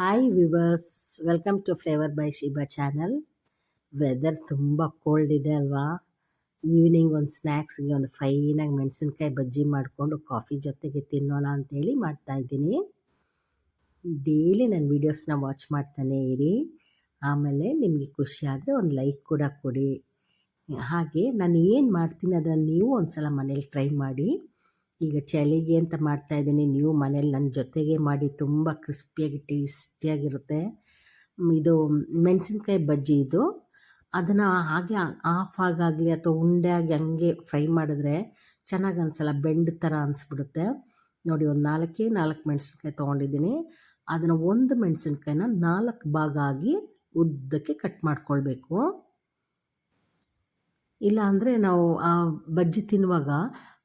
Hi viewers welcome to flavour by Shiba channel weather ತುಂಬ cold ಇದೆ ಅಲ್ವಾ? Evening ಒಂದು ಸ್ನ್ಯಾಕ್ಸ್ಗೆ ಒಂದು ಫೈನಾಗಿ ಮೆಣಸಿನ್ಕಾಯಿ ಬಜ್ಜಿ ಮಾಡಿಕೊಂಡು ಕಾಫಿ ಜೊತೆಗೆ ತಿನ್ನೋಣ ಅಂತೇಳಿ ಮಾಡ್ತಾಯಿದ್ದೀನಿ ಡೈಲಿ ನನ್ನ ವೀಡಿಯೋಸ್ನ ವಾಚ್ ಮಾಡ್ತಾನೆ ಇರಿ. ಆಮೇಲೆ ನಿಮಗೆ ಖುಷಿ ಆದರೆ ಒಂದು ಲೈಕ್ ಕೂಡ ಕೊಡಿ. ಹಾಗೆ ನಾನು ಏನು ಮಾಡ್ತೀನಿ ಅದನ್ನು ನೀವು ಒಂದು ಸಲ ಮನೇಲಿ ಟ್ರೈ ಮಾಡಿ. ಈಗ ಚಳಿಗೆ ಅಂತ ಮಾಡ್ತಾ ಇದ್ದೀನಿ. ನೀವು ಮನೇಲಿ ನನ್ನ ಜೊತೆಗೆ ಮಾಡಿ ತುಂಬ ಕ್ರಿಸ್ಪಿಯಾಗಿ, ಟೇಸ್ಟಿಯಾಗಿರುತ್ತೆ. ಇದು ಮೆಣಸಿನ್ಕಾಯಿ ಬಜ್ಜಿ ಇದು. ಅದನ್ನು ಹಾಗೆ ಆಫ್ ಆಗಾಗಲಿ ಅಥವಾ ಉಂಡೆ ಆಗಿ ಹಂಗೆ ಫ್ರೈ ಮಾಡಿದ್ರೆ ಚೆನ್ನಾಗಿ ಅನಿಸಲ್ಲ, ಬೆಂಡ್ ಥರ ಅನಿಸ್ಬಿಡುತ್ತೆ. ನೋಡಿ, ಒಂದು ನಾಲ್ಕೇ ನಾಲ್ಕು ಮೆಣಸಿನ್ಕಾಯಿ ತೊಗೊಂಡಿದ್ದೀನಿ. ಅದನ್ನು ಒಂದು ಮೆಣಸಿನ್ಕಾಯಿನ ನಾಲ್ಕು ಭಾಗ ಆಗಿ ಉದ್ದಕ್ಕೆ ಕಟ್ ಮಾಡ್ಕೊಳ್ಬೇಕು. ಇಲ್ಲ ಅಂದರೆ ನಾವು ಆ ಬಜ್ಜಿ ತಿನ್ನುವಾಗ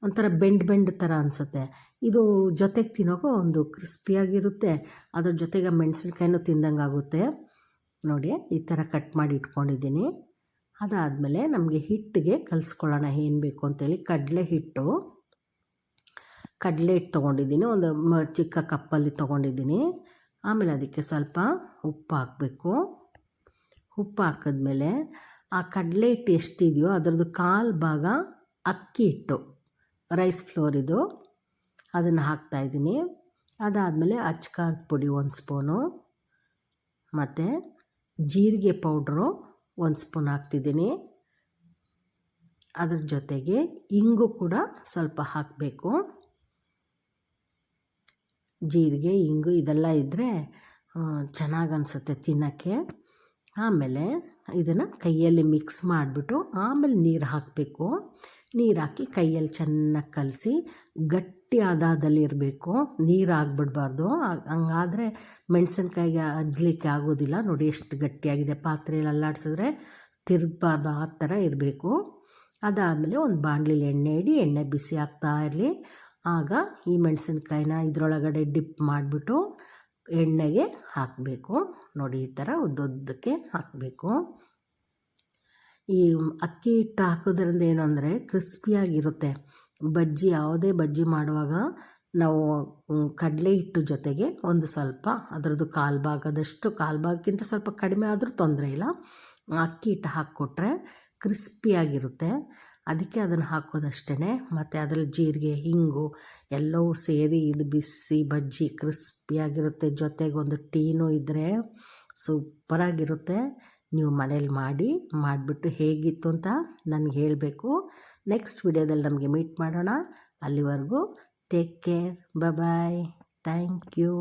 ಒಂಥರ ಬೆಂಡ್ ಬೆಂಡ್ ಥರ ಅನಿಸುತ್ತೆ. ಇದು ಜೊತೆಗೆ ತಿನ್ನೋಕೆ ಒಂದು ಕ್ರಿಸ್ಪಿಯಾಗಿರುತ್ತೆ. ಅದ್ರ ಜೊತೆಗೆ ಮೆಣಸಿನ್ಕಾಯಿನೂ ತಿಂದಂಗೆ ಆಗುತ್ತೆ. ನೋಡಿ, ಈ ಥರ ಕಟ್ ಮಾಡಿ ಇಟ್ಕೊಂಡಿದ್ದೀನಿ. ಅದಾದಮೇಲೆ ನಮಗೆ ಹಿಟ್ಟಿಗೆ ಕಲಿಸ್ಕೊಳ್ಳೋಣ, ಏನು ಬೇಕು ಅಂತೇಳಿ. ಕಡಲೆ ಹಿಟ್ಟು. ಕಡಲೆ ಹಿಟ್ಟು ತೊಗೊಂಡಿದ್ದೀನಿ. ಒಂದು ಮ ಚಿಕ್ಕ ಕಪ್ಪಲ್ಲಿ ತೊಗೊಂಡಿದ್ದೀನಿ. ಆಮೇಲೆ ಅದಕ್ಕೆ ಸ್ವಲ್ಪ ಉಪ್ಪು ಹಾಕಬೇಕು. ಉಪ್ಪು ಹಾಕಿದ್ಮೇಲೆ ಆ ಕಡಲೆ ಹಿಟ್ಟು ಎಷ್ಟಿದೆಯೋ ಅದರದ್ದು ಕಾಲು ಭಾಗ ಅಕ್ಕಿ ಹಿಟ್ಟು ರೈಸ್ ಫ್ಲೋರಿದು ಅದನ್ನು ಹಾಕ್ತಾಯಿದ್ದೀನಿ ಅದಾದಮೇಲೆ ಅಚ್ಕಾರದ ಪುಡಿ ಒಂದು ಸ್ಪೂನು ಮತ್ತು ಜೀರಿಗೆ ಪೌಡ್ರು ಒಂದು ಸ್ಪೂನ್ ಹಾಕ್ತಿದ್ದೀನಿ. ಅದ್ರ ಜೊತೆಗೆ ಇಂಗು ಕೂಡ ಸ್ವಲ್ಪ ಹಾಕಬೇಕು. ಜೀರಿಗೆ, ಇಂಗು ಇದೆಲ್ಲ ಇದ್ದರೆ ಚೆನ್ನಾಗಿ ಅನಿಸುತ್ತೆ ತಿನ್ನೋಕ್ಕೆ. ಆಮೇಲೆ ಇದನ್ನು ಕೈಯಲ್ಲಿ ಮಿಕ್ಸ್ ಮಾಡಿಬಿಟ್ಟು ಆಮೇಲೆ ನೀರು ಹಾಕಬೇಕು. ನೀರು ಹಾಕಿ ಕೈಯಲ್ಲಿ ಚೆನ್ನಾಗಿ ಕಲಸಿ ಗಟ್ಟಿ ಇರಬೇಕು. ನೀರು ಆಗ್ಬಿಡ್ಬಾರ್ದು. ಹಂಗಾದರೆ ಮೆಣಸಿನ್ಕಾಯಿಗೆ ಅಜ್ಲಿಕ್ಕೆ ಆಗೋದಿಲ್ಲ. ನೋಡಿ ಎಷ್ಟು ಗಟ್ಟಿಯಾಗಿದೆ. ಪಾತ್ರೆಯಲ್ಲಿ ಅಲ್ಲಾಡಿಸಿದ್ರೆ ತಿರುಗಬಾರ್ದು. ಆ ಥರ ಇರಬೇಕು. ಅದಾದಮೇಲೆ ಒಂದು ಬಾಣಲಿಲಿ ಎಣ್ಣೆ ಇಡಿ, ಎಣ್ಣೆ ಬಿಸಿ ಆಗ್ತಾ ಇರಲಿ. ಆಗ ಈ ಮೆಣಸಿನ್ಕಾಯಿನ ಇದರೊಳಗಡೆ ಡಿಪ್ ಮಾಡಿಬಿಟ್ಟು ಎಣ್ಣೆಗೆ ಹಾಕಬೇಕು. ನೋಡಿ, ಈ ಥರ ಉದ್ದುದ್ದಕ್ಕೆ ಹಾಕಬೇಕು. ಈ ಅಕ್ಕಿ ಹಿಟ್ಟು ಹಾಕೋದ್ರಿಂದ ಏನು ಅಂದರೆ ಕ್ರಿಸ್ಪಿಯಾಗಿರುತ್ತೆ. ಬಜ್ಜಿ, ಯಾವುದೇ ಬಜ್ಜಿ ಮಾಡುವಾಗ ನಾವು ಕಡಲೆ ಹಿಟ್ಟು ಜೊತೆಗೆ ಒಂದು ಸ್ವಲ್ಪ, ಅದರದ್ದು ಕಾಲು ಭಾಗದಷ್ಟು ಕಾಲು ಭಾಗಕ್ಕಿಂತ ಸ್ವಲ್ಪ ಕಡಿಮೆ ಆದರೂ ತೊಂದರೆ ಇಲ್ಲ. ಅಕ್ಕಿ ಹಿಟ್ಟು ಹಾಕ್ಕೊಟ್ರೆ ಕ್ರಿಸ್ಪಿಯಾಗಿರುತ್ತೆ. ಅದಕ್ಕೆ ಅದನ್ನು ಹಾಕೋದಷ್ಟೇ ಮತ್ತು ಅದರಲ್ಲಿ ಜೀರಿಗೆ, ಹಿಂಗು ಎಲ್ಲವೂ ಸೇರಿ ಇದು ಬಿಸಿ, ಬಜ್ಜಿ ಕ್ರಿಸ್ಪಿಯಾಗಿರುತ್ತೆ ಜೊತೆಗೆ ಒಂದು ಟೀನೂ ಇದ್ದರೆ ಸೂಪರಾಗಿರುತ್ತೆ. ನೀವು ಮನೇಲಿ ಮಾಡಿ, ಮಾಡಿಬಿಟ್ಟು ಹೇಗಿತ್ತು ಅಂತ ನನಗೆ ಹೇಳಬೇಕು. ನೆಕ್ಸ್ಟ್ ವಿಡಿಯೋದಲ್ಲಿ ನಮಗೆ ಮೀಟ್ ಮಾಡೋಣ. ಅಲ್ಲಿವರೆಗೂ take care. Bye thank you.